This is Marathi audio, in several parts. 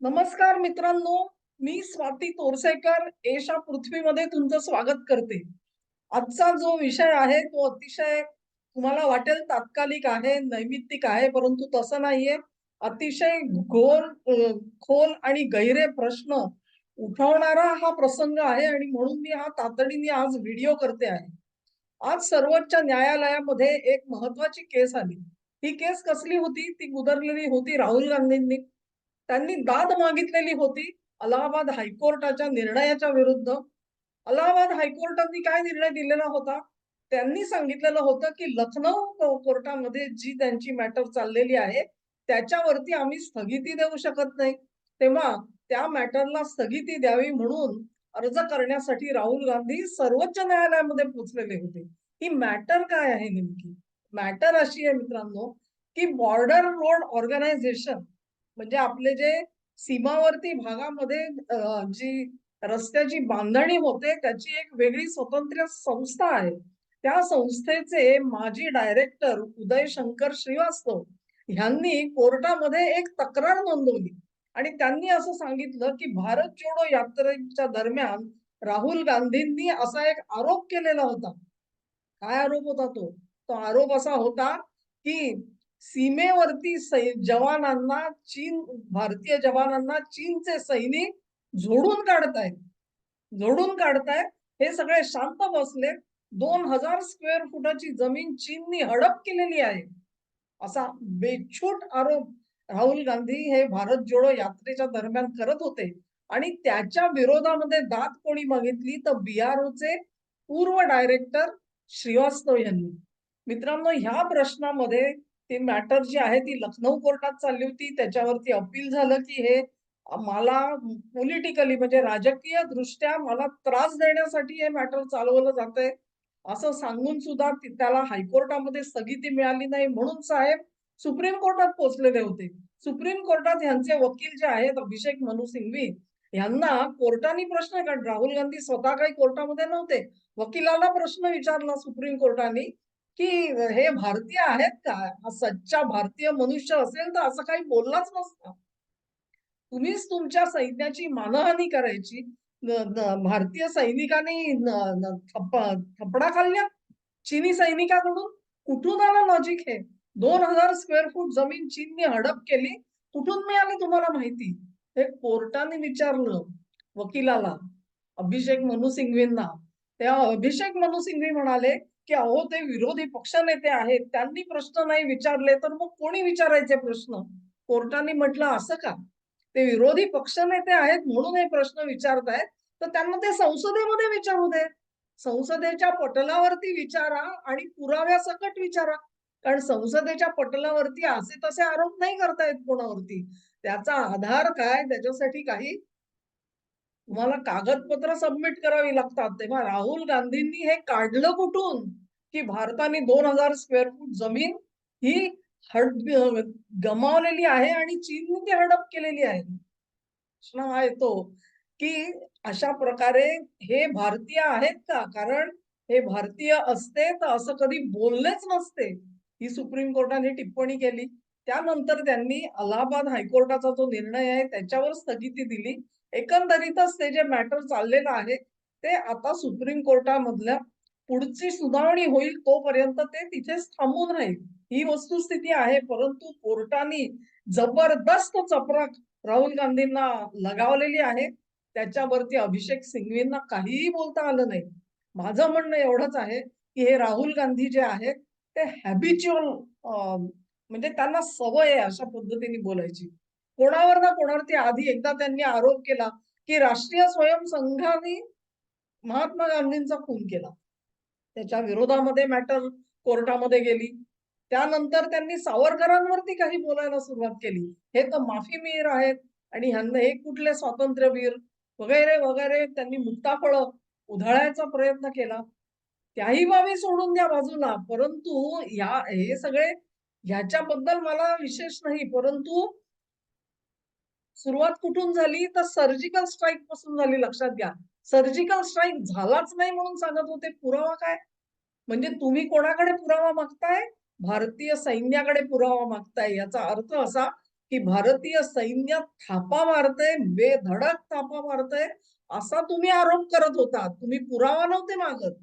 नमस्कार मित्रांनो मी स्वाती तोरसेकर एशा पृथ्वीमध्ये तुमचं स्वागत करते. आजचा जो विषय आहे तो अतिशय तुम्हाला वाटेल तात्कालिक आहे नैमित्तिक आहे परंतु तसं नाहीये. अतिशय घोर खोल आणि गहिरे प्रश्न उठवणारा हा प्रसंग आहे आणि म्हणून मी हा तातडीने आज व्हिडिओ करते आहे. आज सर्वोच्च न्यायालयामध्ये एक महत्वाची केस आली. ही केस कसली होती? ती गुदरलेली होती राहुल गांधींनी. त्यांनी दाद मागितलेली होती अलाहाबाद हायकोर्टाच्या निर्णयाच्या विरुद्ध. अलाहाबाद हायकोर्टाने काय निर्णय दिलेला होता? त्यांनी सांगितलेलं होतं की लखनौ कोर्टामध्ये जी त्यांची मॅटर चाललेली आहे त्याच्यावरती आम्ही स्थगिती देऊ शकत नाही. तेव्हा त्या मॅटरला स्थगिती द्यावी म्हणून अर्ज करण्यासाठी राहुल गांधी सर्वोच्च न्यायालयामध्ये पोहोचलेले होते. ही मॅटर काय आहे नेमकी? मॅटर अशी आहे मित्रांनो की बॉर्डर रोड ऑर्गनायझेशन म्हणजे आपले जे सीमावर्ती भागामध्ये जी रस्त्याची बांधणी होते त्याची एक वेगळी स्वतंत्र संस्था आहे. त्या संस्थेचे माजी डायरेक्टर उदय शंकर श्रीवास्तव ह्यांनी कोर्टामध्ये एक तक्रार नोंदवली. आणि त्यांनी असं सांगितलं की भारत जोडो यात्रेच्या दरम्यान राहुल गांधींनी असा एक आरोप केलेला होता. काय आरोप होता तो? तो आरोप असा होता की सीमेवरती जवानांना चीन भारतीय जवानांना चीनचे सैनिक झोडून काढतायत झोडून काढतायत हे सगळे शांत बसले दोन हजार स्क्वेअर फुटाची जमीन चीननी हडप केलेली आहे. असा बेछूट आरोप राहुल गांधी हे भारत जोडो यात्रेच्या दरम्यान करत होते. आणि त्याच्या विरोधामध्ये दाद कोणी मागितली तर बीआरओचे पूर्व डायरेक्टर श्रीवास्तव यांनी. मित्रांनो ह्या प्रश्नामध्ये ती मॅटर जी आहे ती लखनौ कोर्टात चालली होती. त्याच्यावरती अपील झालं की हे मला पॉलिटिकली म्हणजे राजकीय दृष्ट्या मला त्रास देण्यासाठी हे मॅटर चालवलं जातंय. असं सांगून सुद्धा त्याला हायकोर्टामध्ये स्थगिती मिळाली नाही. म्हणून साहेब सुप्रीम कोर्टात पोहोचलेले होते. सुप्रीम कोर्टात यांचे वकील जे आहेत अभिषेक मनु सिंघवी यांना कोर्टाने प्रश्न राहुल गांधी स्वतः काही कोर्टामध्ये नव्हते. वकिलाला प्रश्न विचारला सुप्रीम कोर्टाने. की हे भारतीय आहेत का? हा सच्चा भारतीय मनुष्य असेल तर असं काही बोललाच नसता. तुम्हीच तुमच्या सैन्याची मानहानी करायची. भारतीय सैनिकांनी थपडा खाल्ल्या चिनी सैनिकाकडून? कुठून आलं लॉजिक हे? दोन हजार स्क्वेअर फूट जमीन चीनने हडप केली. कुठून मिळाली तुम्हाला माहिती? हे कोर्टाने विचारलं वकिलाला. अभिषेक मनु सिंघवींना. त्या अभिषेक मनु सिंघवी म्हणाले की अहो ते विरोधी पक्षनेते आहेत त्यांनी प्रश्न नाही विचारले तर मग कोणी विचारायचे प्रश्न? कोर्टाने म्हटलं असं का? ते विरोधी पक्षनेते आहेत म्हणून हे प्रश्न विचारतायत तर त्यांना ते संसदेमध्ये विचारू देत. संसदेच्या पटलावरती विचारा आणि पुराव्यासकट विचारा. कारण संसदेच्या पटलावरती असे तसे आरोप नाही करतायत कोणावरती. त्याचा आधार काय? त्याच्यासाठी काही तुम्हाला कागदपत्र सबमिट करावी लागतात. तेव्हा राहुल गांधींनी हे काढलं कुठून? की भारताने दोन हजार स्क्वेअर फूट जमीन ही हड गमावलेली आहे आणि चीनने ती हडप केलेली आहे. प्रश्न हा येतो की अशा प्रकारे हे भारतीय आहेत का? कारण हे भारतीय असते तर असं कधी बोललेच नसते. ही सुप्रीम कोर्टाने टिप्पणी केली. त्यानंतर त्यांनी अलाहाबाद हायकोर्टाचा जो निर्णय आहे त्याच्यावर स्थगिती दिली. एकंदरीतच ते जे मॅटर चाललेलं आहे ते आता सुप्रीम कोर्टामधल्या पुढची सुनावणी होईल तोपर्यंत ते तिथेच थांबून राहील. ही वस्तुस्थिती आहे परंतु कोर्टाने जबरदस्त चपराक राहुल गांधींना लगावलेली आहे. त्याच्यावरती अभिषेक सिंघवींना काहीही बोलता आलं नाही. माझं म्हणणं एवढंच आहे की हे राहुल गांधी जे आहेत ते हॅबिच्युअल म्हणजे त्यांना सवय आहे अशा पद्धतीने बोलायची. कोणावर ना कोणावरती आधी एकदा त्यांनी आरोप केला की राष्ट्रीय स्वयंसंघाने महात्मा गांधींचा खून केला. त्याच्या विरोधामध्ये मॅटर कोर्टामध्ये गेली. त्यानंतर त्यांनी सावरकरांवरती काही बोलायला सुरुवात केली. हे तर माफीवीर आहेत आणि ह्यांना हे कुठले स्वातंत्र्यवीर वगैरे वगैरे त्यांनी मुक्ताफळ उधळायचा प्रयत्न केला. त्याही बाबी सोडून द्या बाजूला. परंतु या हे सगळे ह्याच्याबद्दल मला विशेष नाही. परंतु सुरुवात कुठून झाली? तर सर्जिकल स्ट्राईकपासून झाली लक्षात घ्या. सर्जिकल स्ट्राईक झालाच नाही म्हणून सांगत होते. पुरावा काय? म्हणजे तुम्ही कोणाकडे पुरावा मागताय? भारतीय सैन्याकडे पुरावा मागताय. याचा अर्थ असा की भारतीय सैन्य थापा मारतय बेधडक थापा मारतय असा तुम्ही आरोप करत होता. तुम्ही पुरावा नव्हते मागत.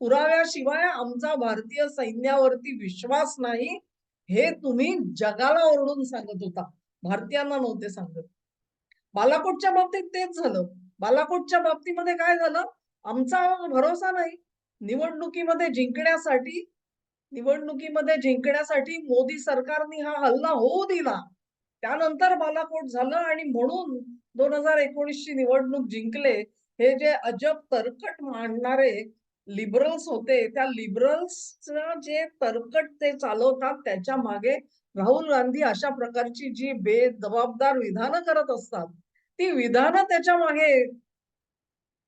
पुराव्याशिवाय आमचा भारतीय सैन्यावरती विश्वास नाही हे तुम्ही जगाला ओरडून सांगत होता. भारतीयांना नव्हते सांगत. बालाकोटच्या बाबतीत तेच झालं. बालाकोटच्या बाबतीमध्ये काय झालं? आमचा भरोसा नाही. निवडणुकीमध्ये जिंकण्यासाठी निवडणुकीमध्ये जिंकण्यासाठी मोदी सरकारने हा हल्ला होऊ दिला. त्यानंतर बालाकोट झालं आणि म्हणून दोन हजार एकोणीस ची निवडणूक जिंकले. हे जे अजब तरकट मांडणारे लिबरल्स होते त्या लिबरल्स जे तरकट ते चालवतात त्याच्यामागे राहुल गांधी अशा प्रकारची जी बेजबाबदार विधानं करत असतात ती विधानं त्याच्यामागे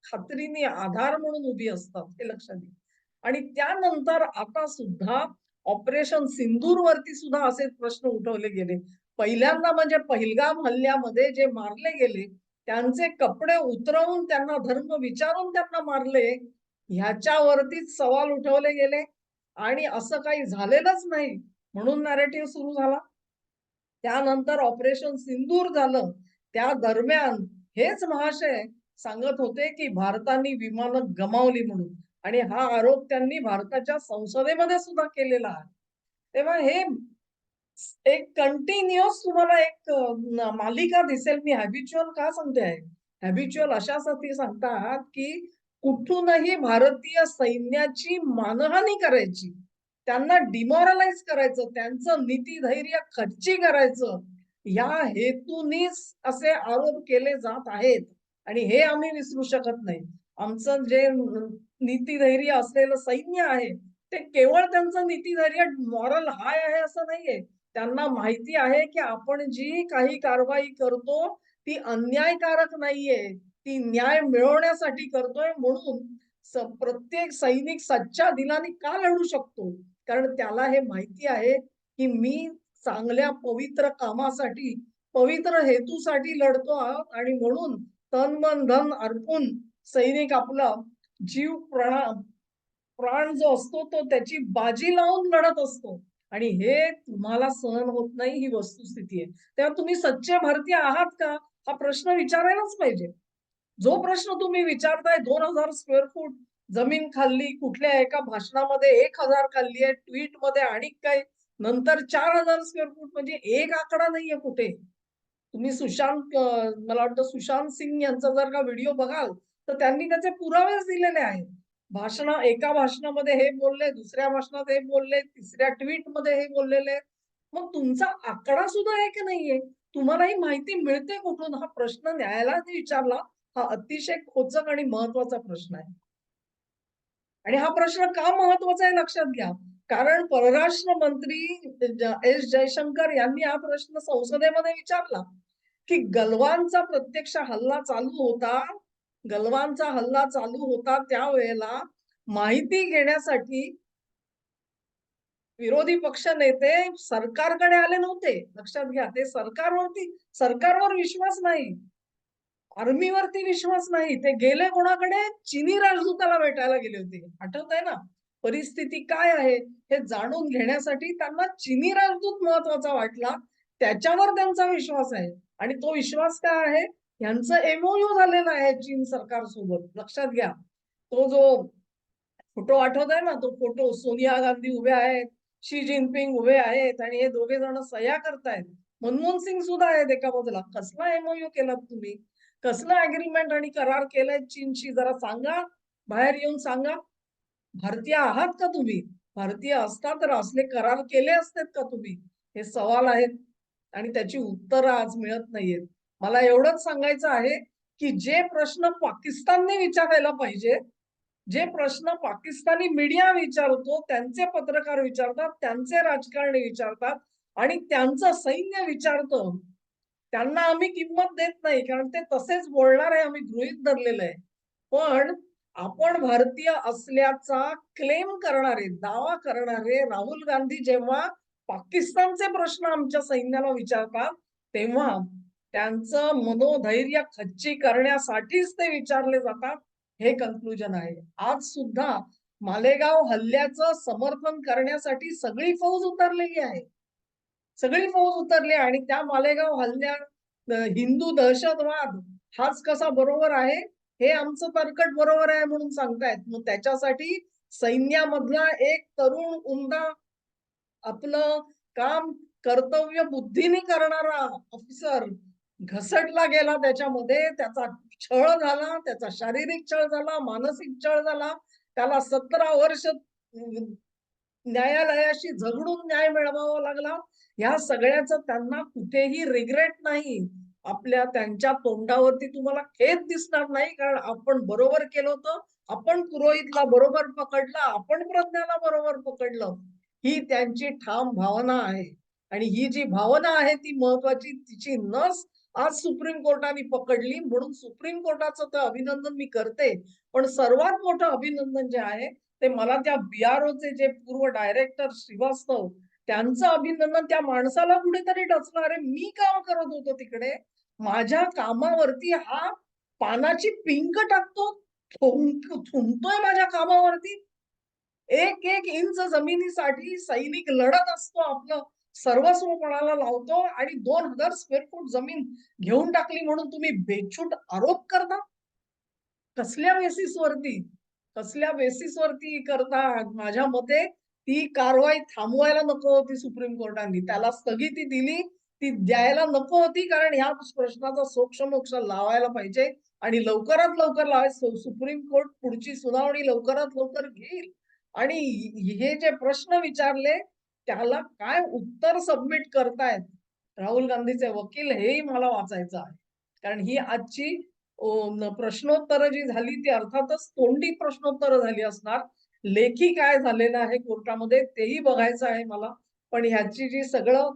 खात्रीने आधार म्हणून उभी असतात हे लक्षात घ्या. आणि त्यानंतर आता सुद्धा ऑपरेशन सिंदूर वरती सुद्धा असे प्रश्न उठवले गेले. पहिल्यांदा म्हणजे पहिलगाम हल्ल्यामध्ये जे मारले गेले त्यांचे कपडे उतरवून त्यांना धर्म विचारून त्यांना मारले ह्याच्यावरतीच सवाल उठवले गेले. आणि असं काही झालेलंच नाही. म्हणून नॅरेटिव्ह सुरू झाला. त्यानंतर ऑपरेशन सिंदूर झालं. त्या दरम्यान हेच महाशय सांगत होते की भारताने विमानं गमावली म्हणून आणि हा आरोप त्यांनी भारताच्या संसदेमध्ये सुद्धा केलेला आहे. तेव्हा हे एक कंटिन्युअस तुम्हाला एक मालिका दिसेल. मी हॅबिच्युअल का सांगते? आहे हॅबिच्युअल अशासाठी सांगतात की कुठूनही भारतीय सैन्याची मानहानी करायची त्यांना डिमॉरलाइज करायचं त्यांचं नीती धैर्य खच्ची करायचं या हेतूनीच असे आरोप केले जात आहेत. आणि हे आम्ही विसरू शकत नाही. आमचं जे नीती धैर्य असलेलं सैन्य आहे ते केवळ त्यांचं नीती धैर्य मॉरल हाय आहे असं नाहीये. त्यांना माहिती आहे की आपण जी काही कारवाई करतो ती अन्यायकारक नाहीये. ती न्याय मिळवण्यासाठी करतोय म्हणून प्रत्येक सैनिक सच्च्या दिलाने का लढू शकतो? कारण त्याला हे माहिती आहे की मी चांगल्या पवित्र कामासाठी पवित्र हेतूसाठी लढतो आहोत आणि म्हणून तन मन धन अर्पून सैनिक आपला जीव प्रणा प्राण जो असतो तो त्याची बाजी लावून लढत असतो. आणि हे तुम्हाला सहन होत नाही ही वस्तुस्थिती आहे. तेव्हा तुम्ही सच्चे भारतीय आहात का? हा प्रश्न विचारायलाच पाहिजे. जो प्रश्न तुम्ही विचारताय दोन हजार स्क्वेअर फूट जमीन खाल्ली कुठल्या एका भाषणामध्ये एक हजार खाल्ली आहे ट्विटमध्ये आणि काय नंतर चार हजार स्क्वेअर फूट म्हणजे एक आकडा नाहीये कुठे. तुम्ही सुशांत मला वाटतं सुशांत सिंग यांचा जर का व्हिडिओ बघाल तर त्यांनी त्याचे पुरावेच दिलेले आहेत. भाषण एका भाषणामध्ये हे बोलले दुसऱ्या भाषणात हे बोलले तिसऱ्या ट्विटमध्ये हे बोललेले मग तुमचा आकडा सुद्धा आहे की नाहीये? तुम्हाला ही माहिती मिळते कुठून? हा प्रश्न न्यायालयाने विचारला. हा अतिशय खोचक आणि महत्त्वाचा प्रश्न आहे. आणि हा प्रश्न का महत्त्वाचा आहे लक्षात घ्या. कारण परराष्ट्र मंत्री एस जयशंकर यांनी हा प्रश्न संसदेमध्ये विचारला की गलवानचा प्रत्यक्ष हल्ला चालू होता गलवानचा हल्ला चालू होता त्यावेळेला माहिती घेण्यासाठी विरोधी पक्ष नेते सरकारकडे आले नव्हते. लक्षात घ्या ते सरकारवरती सरकारवर विश्वास नाही. आर्मीवरती विश्वास नाही. ते गेले कोणाकडे? चिनी राजदूताला भेटायला गेले होते. आठवत आहे ना? परिस्थिती काय आहे? हे जाणून घेण्यासाठी त्यांना चिनी राजदूत महत्त्वाचा वाटला. त्याच्यावर त्यांचा विश्वास आहे. आणि तो विश्वास काय आहे? यांचं एमओयू झालेला आहे चीन सरकार सोबत. लक्षात घ्या. तो जो फोटो आठवत आहे ना? तो फोटो सोनिया गांधी उभे आहेत शी जिनपिंग उभे आहेत आणि हे दोघे जण सह्या करतायत. मनमोहन सिंग सुद्धा आहेत एका बाजूला. कसला एमओयू केला तुम्ही? कसलं अग्रीमेंट आणि करार केलाय चीनशी? जरा सांगा. बाहेर येऊन सांगा. भारतीय आहात का तुम्ही? भारतीय असता तर असले करार केले असतात का तुम्ही? हे सवाल आहेत आणि त्याची उत्तर आज मिळत नाहीयेत. मला एवढंच सांगायचं आहे की जे प्रश्न पाकिस्तानने विचारायला पाहिजे जे प्रश्न पाकिस्तानी मीडिया विचारतो त्यांचे पत्रकार विचारतात त्यांचे राजकारणी विचारतात आणि त्यांचं सैन्य विचारतं त्यांना आम्ही किंमत देत नाही कारण ते तसेच बोलणार आहे आम्ही गृहित धरलेलं आहे. पण आपण भारतीय असल्याचा क्लेम करणारे दावा करणारे राहुल गांधी जेव्हा पाकिस्तानचे प्रश्न आमच्या सैन्याला विचारतात तेव्हा त्यांचं मनोधैर्य खच्ची करण्यासाठीच ते विचारले जातात हे कन्क्लुजन आहे. आज सुद्धा मालेगाव हल्ल्याचं समर्थन करण्यासाठी सगळी फौज उतरलेली आहे. सगळी फौज उतरली आणि त्या मालेगाव हल्ल्यात हिंदू दहशतवाद हाच कसा बरोबर आहे हे आमचं तरकट बरोबर आहे म्हणून सांगतायत. मग त्याच्यासाठी सैन्यामधला एक तरुण उमदा आपलं काम कर्तव्य बुद्धीने करणारा ऑफिसर घसटला गेला त्याच्यामध्ये. त्याचा छळ झाला त्याचा शारीरिक छळ झाला मानसिक छळ झाला. त्याला सतरा वर्ष न्यायालयाशी झगडून न्याय मिळवावा लागला. ह्या सगळ्याचं त्यांना कुठेही रिग्रेट नाही. आपल्या त्यांच्या तोंडावरती तुम्हाला खेद दिसणार नाही कारण आपण बरोबर केलं होतं. आपण पुरोहितला बरोबर पकडलं आपण प्रज्ञाला बरोबर पकडलं. ही त्यांची ठाम भावना आहे. आणि ही जी भावना आहे ती महत्वाची तिची नस आज सुप्रीम कोर्टाने पकडली. म्हणून सुप्रीम कोर्टाचं तर अभिनंदन मी करते. पण सर्वात मोठं अभिनंदन जे आहे ते मला त्या बीआरओचे जे पूर्व डायरेक्टर श्रीवास्तव त्यांचं अभिनंदन त्या माणसाला कुठेतरी टचणार आहे. मी काम करत होतो तिकडे. माझ्या कामावरती हा पानाची पिंक टाकतो थुंकतोय माझ्या कामावरती. एक एक इंच जमिनीसाठी सैनिक लढत असतो आपलं. सर्वस्व कोणाला लावतो आणि दोन हजार स्क्वेअर फूट जमीन घेऊन टाकली म्हणून तुम्ही बेछूट आरोप करता? कसल्या बेसिस वरती? कसल्या बेसिस वरती करता माझ्या मते ती कारवाई थांबवायला नको होती सुप्रीम कोर्टाने. त्याला स्थगिती दिली ती द्यायला नको होती कारण ह्या प्रश्नाचा सोक्ष मोक्ष लावायला पाहिजे आणि लवकरात लवकर लावायचं. सुप्रीम कोर्ट पुढची सुनावणी लवकरात लवकर घेईल. आणि हे जे प्रश्न विचारले त्याला काय उत्तर सबमिट करतायत? राहुल गांधीचे वकील हेही मला वाचायचं आहे. कारण ही आजची प्रश्नोत्तर जी झाली ती अर्थातच तोंडी प्रश्नोत्तर झाली असणार. लेखी काय झालेलं आहे कोर्टामध्ये तेही बघायचं आहे मला. पण ह्याची जी सगळं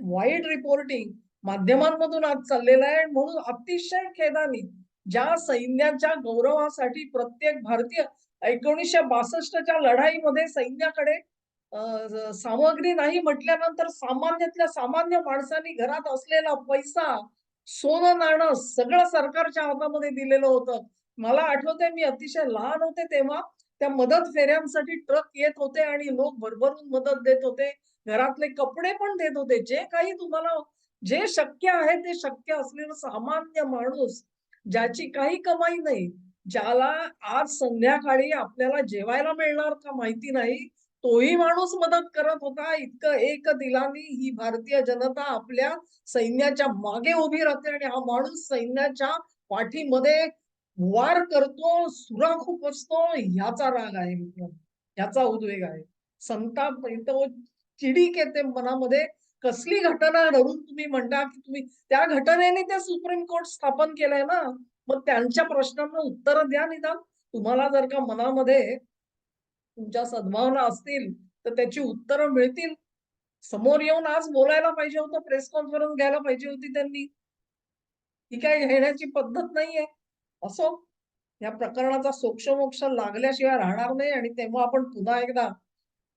वाईट रिपोर्टिंग माध्यमांमधून आज चाललेलं आहे म्हणून अतिशय खेदानी ज्या सैन्याच्या गौरवासाठी प्रत्येक भारतीय एकोणीसशे बासष्टच्या लढाईमध्ये सैन्याकडे सामग्री नाही म्हटल्यानंतर सामान्यातल्या सामान्य माणसांनी घरात असलेला पैसा सोनं नाणं सगळं सरकारच्या हातामध्ये दिलेलं होतं. मला आठवतंय मी अतिशय लहान होते तेव्हा. त्या मदत फेऱ्यांसाठी ट्रक येत होते आणि लोक भरभरून मदत देत होते. घरातले कपडे पण देत होते. जे काही तुम्हाला जे शक्य आहे ते शक्य असलेलं सामान्य माणूस ज्याची काही कमाई नाही ज्याला आज संध्याकाळी आपल्याला जेवायला मिळणार का माहिती नाही. तोही माणूस मदत करत होता. इतकं एक दिलानी ही भारतीय जनता आपल्या सैन्याच्या मागे उभी राहते आणि हा माणूस सैन्याच्या पाठीमध्ये वार करतो सुराख असतो ह्याचा राग आहे. ह्याचा उद्वेग आहे. संताप तो चिडीक येते मनामध्ये. कसली घटना धरून तुम्ही म्हणता की तुम्ही त्या घटनेने ते सुप्रीम कोर्ट स्थापन केलंय ना? मग त्यांच्या प्रश्नांना उत्तर द्या निदान. तुम्हाला जर का मनामध्ये तुमच्या सद्भावना असतील तर त्याची उत्तरं मिळतील. समोर येऊन आज बोलायला पाहिजे होतं प्रेस कॉन्फरन्स घ्यायला पाहिजे होती त्यांनी. ही काय घेण्याची पद्धत नाहीये. असो या प्रकरणाचा सोक्षमोक्ष लागल्याशिवाय राहणार नाही आणि तेव्हा आपण पुन्हा एकदा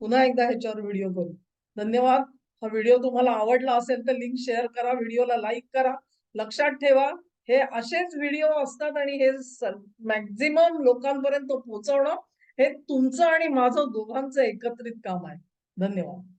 पुन्हा एकदा ह्याच्यावर व्हिडिओ करू. धन्यवाद. हा व्हिडिओ तुम्हाला आवडला असेल तर लिंक शेअर करा व्हिडिओला लाईक करा. लक्षात ठेवा हे असेच व्हिडिओ असतात आणि हे मॅक्झिमम लोकांपर्यंत पोहोचवणं हे तुमचं आणि माझं दोघांचं एकत्रित काम आहे. धन्यवाद.